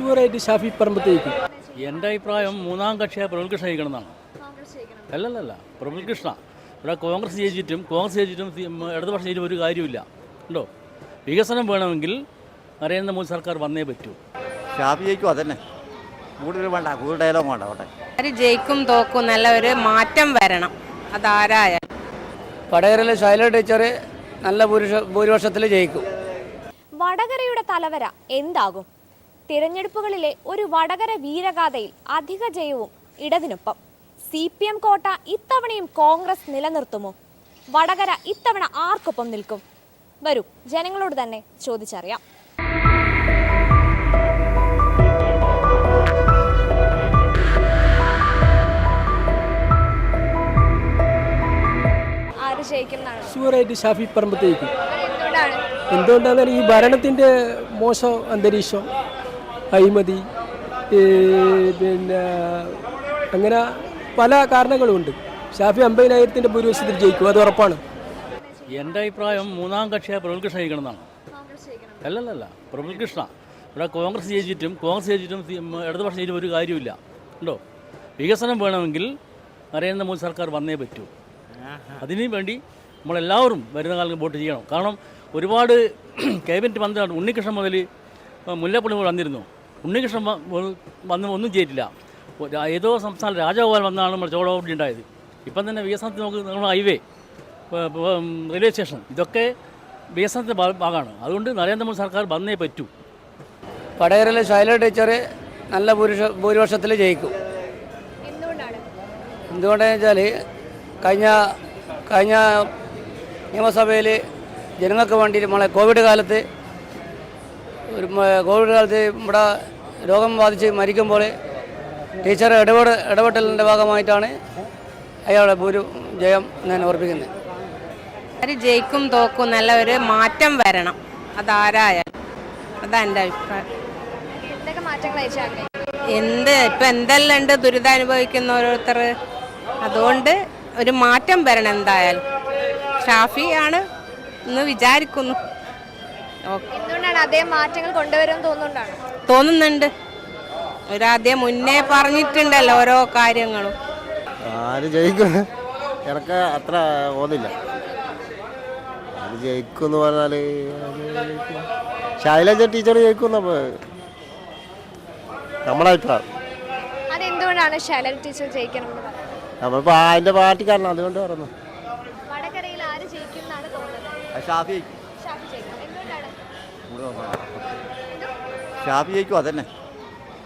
ഷുവറായിട്ട് ഷാഫി പറമ്പത്തേക്ക്. എന്റെ അഭിപ്രായം മൂന്നാം കക്ഷിയായ പ്രബൽകൃഷ്ണ ജയിക്കണമെന്നാണ്. അല്ലല്ലല്ല പ്രബൽകൃഷ്ണ ഇവിടെ കോൺഗ്രസ് ജയിച്ചിട്ടും കോൺഗ്രസ് ജയിച്ചിട്ടും ഇടതുപക്ഷം ജയിച്ചിട്ടും ഒരു കാര്യമില്ല ഉണ്ടോ? വികസനം വേണമെങ്കിൽ നരേന്ദ്രമോദി സർക്കാർ വന്നേ പറ്റൂ. ഷാഫി ജയിക്കും അതന്നെ. കൂടുതൽ വേണ്ട കൂടുതൽ ഡയലോഗ് വേണ്ട അവിടെ. ആര് ജയിക്കും തോക്കും നല്ല ഒരു മാറ്റം വരണം. അതാരായാലും. വടകരയിലെ ശൈല ടീച്ചർ നല്ല ഭൂരിപക്ഷത്തിൽ ജയിക്കും. വടകരയുടെ തലവര എന്താകും? തിരഞ്ഞെടുപ്പുകളിലെ ഒരു വടകര വീരഗാഥയിൽ അധിക ജയവും ഇടതിനൊപ്പം. സി പി എം കോട്ട ഇത്തവണയും കോൺഗ്രസ് നിലനിർത്തുമോ? വടകര ഇത്തവണ ആർക്കൊപ്പം നിൽക്കും? വരൂ ജനങ്ങളോട് തന്നെ ചോദിച്ചറിയാം. ആര് ജയിക്കും എന്നാണ്? ഷുവറായിട്ട് ഷാഫി പറമ്പത്തേക്ക്. എന്തുകൊണ്ടാണ് എന്തുകൊണ്ടാണ് ഈ ഭരണത്തിന്റെ മോശം അന്തരീക്ഷം? അഴിമതി പിന്നെ അങ്ങനെ പല കാരണങ്ങളുമുണ്ട്. ഷാഫി അമ്പതിനായിരത്തിന്റെ ഭൂരിപക്ഷത്തിൽ ജയിക്കും അത് ഉറപ്പാണ്. എന്റെ അഭിപ്രായം മൂന്നാം കക്ഷിയായ പ്രബൽകൃഷ്ണ ജയിക്കണമെന്നാണ്. അല്ലല്ലല്ല പ്രബൽകൃഷ്ണ ഇവിടെ കോൺഗ്രസ് ജയിച്ചിട്ടും കോൺഗ്രസ് ജയിച്ചിട്ടും ഇടതുപക്ഷം ജയിച്ചിട്ടും ഒരു കാര്യമില്ല ഉണ്ടോ? വികസനം വേണമെങ്കിൽ നരേന്ദ്രമോദി സർക്കാർ വന്നേ പറ്റൂ. അതിനു വേണ്ടി നമ്മളെല്ലാവരും വരുന്ന കാലത്ത് വോട്ട് ചെയ്യണം. കാരണം ഒരുപാട് ക്യാബിനറ്റ് മന്ത്രിയാണ് ഉണ്ണികൃഷ്ണൻ മുതൽ മുല്ലപ്പള്ളി വന്നിരുന്നു. ഉണ്ണികൃഷ്ണൻ വന്ന് ഒന്നും ചെയ്തിട്ടില്ല. ഏതോ സംസ്ഥാന രാജഗോപാൽ വന്നാണ് നമ്മുടെ ചോളോട്ടി ഉണ്ടായത്. ഇപ്പം തന്നെ വികസനത്തിൽ നമുക്ക് നമ്മൾ ഹൈവേ റെയിൽവേ സ്റ്റേഷൻ ഇതൊക്കെ വികസനത്തിന്റെ ഭാഗമാണ്. അതുകൊണ്ട് നരേന്ദ്രമോദി സർക്കാർ വന്നേ പറ്റൂ. വടകരയിലെ ശൈല ടീച്ചർ നല്ല ഭൂരിഷ ഭൂരിപക്ഷത്തിൽ ജയിക്കും. എന്തുകൊണ്ടാണ്? എന്തുകൊണ്ടെന്ന് വെച്ചാൽ കഴിഞ്ഞ കഴിഞ്ഞ നിയമസഭയിൽ ജനങ്ങൾക്ക് വേണ്ടി നമ്മളെ കോവിഡ് കാലത്ത് ഒരു കോവിഡ് കാലത്ത് ഇവിടെ രോഗം ബാധിച്ച് മരിക്കുമ്പോൾ ടീച്ചർ ഇടപെട ഇടപെട്ടലിന്റെ ഭാഗമായിട്ടാണ് അയാളെ ഒരു ജയം ഞാൻ ഓർപ്പിക്കുന്നത്. അവർ ജയിക്കും തോക്കും നല്ല ഒരു മാറ്റം വരണം. അതാരായാലും. അതാ എന്റെ അഭിപ്രായം. എന്തൊക്കെ മാറ്റങ്ങൾ അയച്ചാൽ എന്ത് ഇപ്പം എന്തെല്ലാം ഉണ്ട് ദുരിതം അനുഭവിക്കുന്ന ഓരോരുത്തർ? അതുകൊണ്ട് ഒരു മാറ്റം വരണം എന്തായാലും. ഷാഫി ആണ് എന്ന് വിചാരിക്കുന്നു. എന്തുകൊണ്ടാണ് അതേ മാറ്റങ്ങൾ കൊണ്ടുവരുമെന്ന് തോന്നുന്നുണ്ടാണ്? തോന്നുന്നുണ്ട്. ഒരാദ്യം മുന്നേ പറഞ്ഞിട്ടുണ്ടല്ലോ ഓരോ കാര്യങ്ങളും. ആര് ജയിക്കും? എനക്ക് അത്ര ഓന്നില്ല ആര് ജയിക്കും എന്ന് പറഞ്ഞാൽ ശൈലജ ടീച്ചർ ജയിക്കും നമ്മളെ അഭിപ്രായം. അതെന്തുകൊണ്ടാണ് ശൈലജ ടീച്ചർ ജയിക്കണം എന്ന് പറയുന്നത് പാർട്ടിക്കാരനാണ് അതുകൊണ്ട് പറഞ്ഞു ഷാഫി ഷാഫി ജയിക്കും അതന്നെ.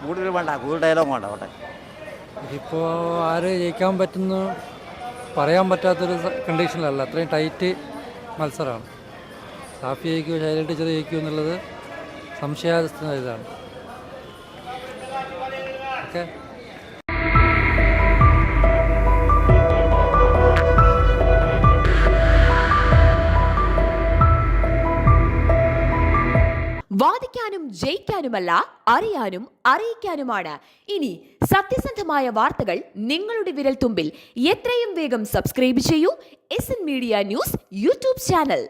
കൂടുതൽ വേണ്ട കൂടുതൽ ഡയലോഗ് വേണ്ട അവിടെ. ഇതിപ്പോൾ ആര് ജയിക്കാൻ പറ്റുന്ന പറയാൻ പറ്റാത്തൊരു കണ്ടീഷനിലല്ല അത്രയും ടൈറ്റ് മത്സരമാണ് ഷാഫി ജയിക്കുമോ ശൈല ടീച്ചർ ജയിക്കുമോ എന്നുള്ളത് സംശയാസ്പദ ഇതാണ് ഓക്കെ. വാദിക്കാനും ജയിക്കാനുമല്ല അറിയാനും അറിയിക്കാനുമാണ്. ഇനി സത്യസന്ധമായ വാർത്തകൾ നിങ്ങളുടെ വിരൽത്തുമ്പിൽ എത്രയും വേഗം സബ്സ്ക്രൈബ് ചെയ്യൂ. S media news YouTube channel.